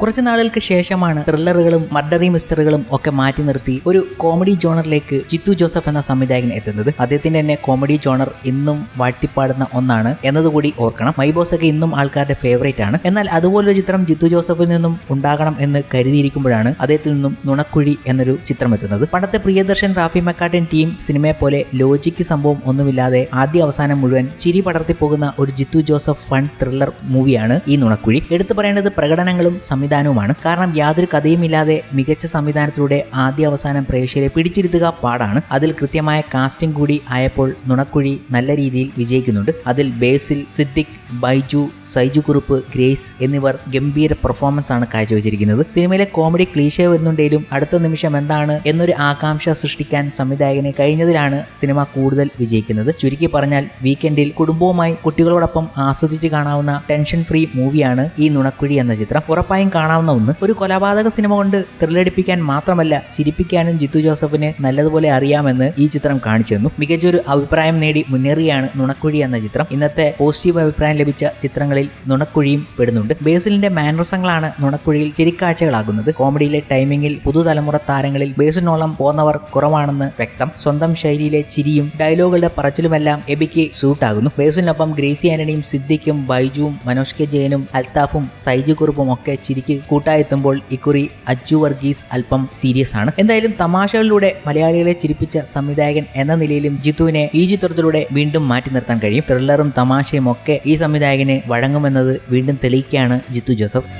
കുറച്ചു നാളുകൾക്ക് ശേഷമാണ് ത്രില്ലറുകളും മർഡറി മിസ്റ്ററുകളും ഒക്കെ മാറ്റി നിർത്തി ഒരു കോമഡി ജോണറിലേക്ക് ജിത്തു ജോസഫ് എന്ന സംവിധായകൻ എത്തുന്നത്. അദ്ദേഹത്തിന്റെ തന്നെ കോമഡി ജോണർ ഇന്നും വാഴ്ത്തിപ്പാടുന്ന ഒന്നാണ് എന്നതുകൂടി ഓർക്കണം. മൈബോസ് ഒക്കെ ഇന്നും ആൾക്കാരുടെ ഫേവറേറ്റ് ആണ്. എന്നാൽ അതുപോലൊരു ചിത്രം ജിത്തു ജോസഫിൽ നിന്നും ഉണ്ടാകണം എന്ന് കരുതിയിരിക്കുമ്പോഴാണ് അദ്ദേഹത്തിൽ നിന്നും നുണക്കുഴി എന്നൊരു ചിത്രം എത്തുന്നത്. പണ്ടത്തെ പ്രിയദർശൻ റാഫി മെക്കാട്ടൻ ടീം സിനിമയെ പോലെ ലോജിക്ക് സംഭവം ഒന്നുമില്ലാതെ ആദ്യ അവസാനം മുഴുവൻ ചിരി പടർത്തി പോകുന്ന ഒരു ജിത്തു ജോസഫ് ഫൺ ത്രില്ലർ മൂവിയാണ് ഈ നുണക്കുഴി. എടുത്തു പറയേണ്ടത് പ്രകടനങ്ങളും സംവിധാനവുമാണ്. കാരണം യാതൊരു കഥയുമില്ലാതെ മികച്ച സംവിധാനത്തിലൂടെ ആദ്യ അവസാനം പ്രേക്ഷകരെ പിടിച്ചിരുത്തുക പാടാണ്. അതിൽ കൃത്യമായ കാസ്റ്റിംഗ് കൂടി ആയപ്പോൾ നുണക്കുഴി നല്ല രീതിയിൽ വിജയിക്കുന്നുണ്ട്. അതിൽ ബേസിൽ സിദ്ദിഖ് ബൈജു സൈജു കുറുപ്പ് ഗ്രേസ് എന്നിവർ ഗംഭീര പെർഫോമൻസ് ആണ് കാഴ്ചവെച്ചിരിക്കുന്നത്. സിനിമയിലെ കോമഡി ക്ലീഷേ വരുന്നുണ്ടെങ്കിലും അടുത്ത നിമിഷം എന്താണ് എന്നൊരു ആകാംക്ഷ സൃഷ്ടിക്കാൻ സംവിധായകനെ കഴിഞ്ഞതിലാണ് സിനിമ കൂടുതൽ വിജയിക്കുന്നത്. ചുരുക്കി പറഞ്ഞാൽ വീക്കെൻഡിൽ കുടുംബവുമായി കുട്ടികളോടൊപ്പം ആസ്വദിച്ച് കാണാവുന്ന ടെൻഷൻ ഫ്രീ മൂവിയാണ് ഈ നുണക്കുഴി എന്ന ചിത്രം. ഉറപ്പായും കാണാവുന്ന ഒന്ന് ഒരു കൊലപാതക സിനിമ കൊണ്ട് ത്രില്ലടിപ്പിക്കാൻ മാത്രമല്ല ചിരിപ്പിക്കാനും ജിത്തു ജോസഫിന് നല്ലതുപോലെ അറിയാമെന്ന് ഈ ചിത്രം കാണിച്ചു തന്നു. മികച്ചൊരു അഭിപ്രായം നേടി മുന്നേറിയാണ് നുണക്കുഴി എന്ന ചിത്രം. ഇന്നത്തെ പോസിറ്റീവ് അഭിപ്രായം ലഭിച്ച ചിത്രങ്ങളിൽ നുണക്കുഴിയും പെടുന്നുണ്ട്. ബേസിലിന്റെ മാനറസങ്ങളാണ് നുണക്കുഴിയിൽ ചിരിക്കാഴ്ചകളാകുന്നത്. കോമഡിയിലെ ടൈമിംഗിൽ പുതുതലമുറ താരങ്ങളിൽ ബേസിനോളം പോന്നവർ കുറവാണെന്ന് വ്യക്തം. സ്വന്തം ശൈലിയിലെ ചിരിയും ഡയലോഗുകളുടെ പറച്ചിലുമെല്ലാം എബിക്ക് സൂട്ടാകുന്നു ബേസിനൊപ്പം ഗ്രേസി ആന്റണിയും സിദ്ദിഖും ബൈജുവും മനോജ് കെ ജയനും അൽത്താഫും സൈജു കുറുപ്പും ഒക്കെ ചിരിക്ക് കൂട്ടായെത്തുമ്പോൾ ഇക്കുറി അജു വർഗീസ് അല്പം സീരിയസ് ആണ്. എന്തായാലും തമാശകളിലൂടെ മലയാളികളെ ചിരിപ്പിച്ച സംവിധായകൻ എന്ന നിലയിലും ജിത്തുവിനെ ഈ ചിത്രത്തിലൂടെ വീണ്ടും മാറ്റി നിർത്താൻ കഴിയും. ത്രില്ലറും തമാശയും ഒക്കെ ഈ സംവിധായകന് വഴങ്ങുമെന്നത് വീണ്ടും തെളിയിക്കുകയാണ് ജിത്തു ജോസഫ്.